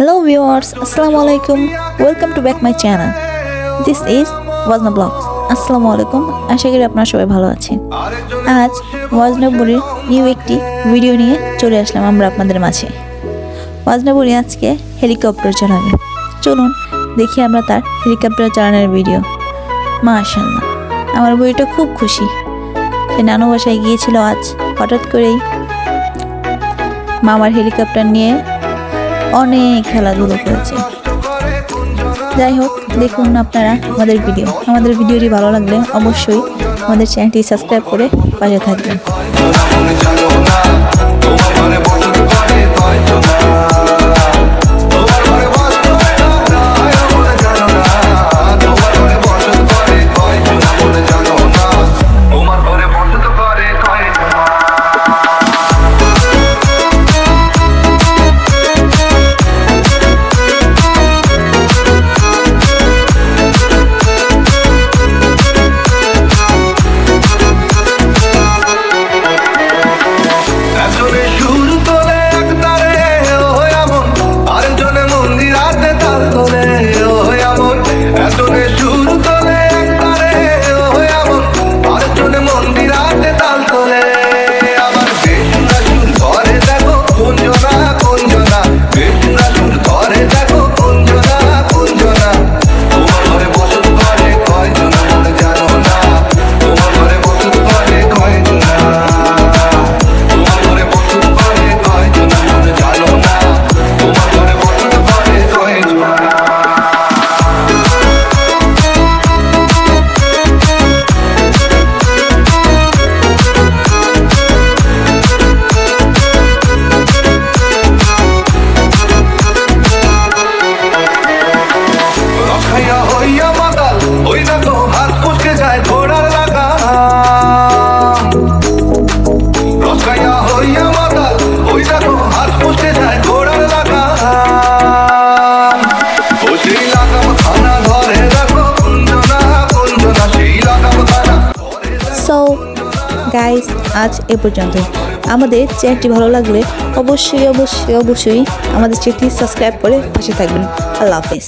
Hello viewers, Assalamu alaikum. Welcome to back my channel. This is Wajna blogs আসসালামু আলাইকুম আশা করি আপনারা সবাই ভালো আছেন। আজ ওয়াজনাবুরির নিউ একটি ভিডিও নিয়ে চলে আসলাম আমরা আপনাদের মাঝে। ওয়াজনাবুরি আজকে হেলিকপ্টার চালাবে। চলুন দেখি আমরা তার হেলিকপ্টার চালানোর ভিডিও মাশাল্লাহ আমার বুড়িটা খুব খুশি। সে নানু বাসায় গিয়েছিল আজ। হঠাৎ করেই মামার হেলিকপ্টার নিয়ে অনেক খেলাধুলো করেছে। যাই হোক, দেখুন আপনারা আমাদের ভিডিও আমাদের ভিডিওটি ভালো লাগলে অবশ্যই আমাদের চ্যানেলটি সাবস্ক্রাইব করে পাশে থাকবেন। সো গাইস আজ এ পর্যন্ত আমাদের চ্যানেলটি ভালো লাগলে অবশ্যই অবশ্যই অবশ্যই আমাদের চ্যানেলটি সাবস্ক্রাইব করে পাশে থাকবেন। আল্লাহ হাফেজ।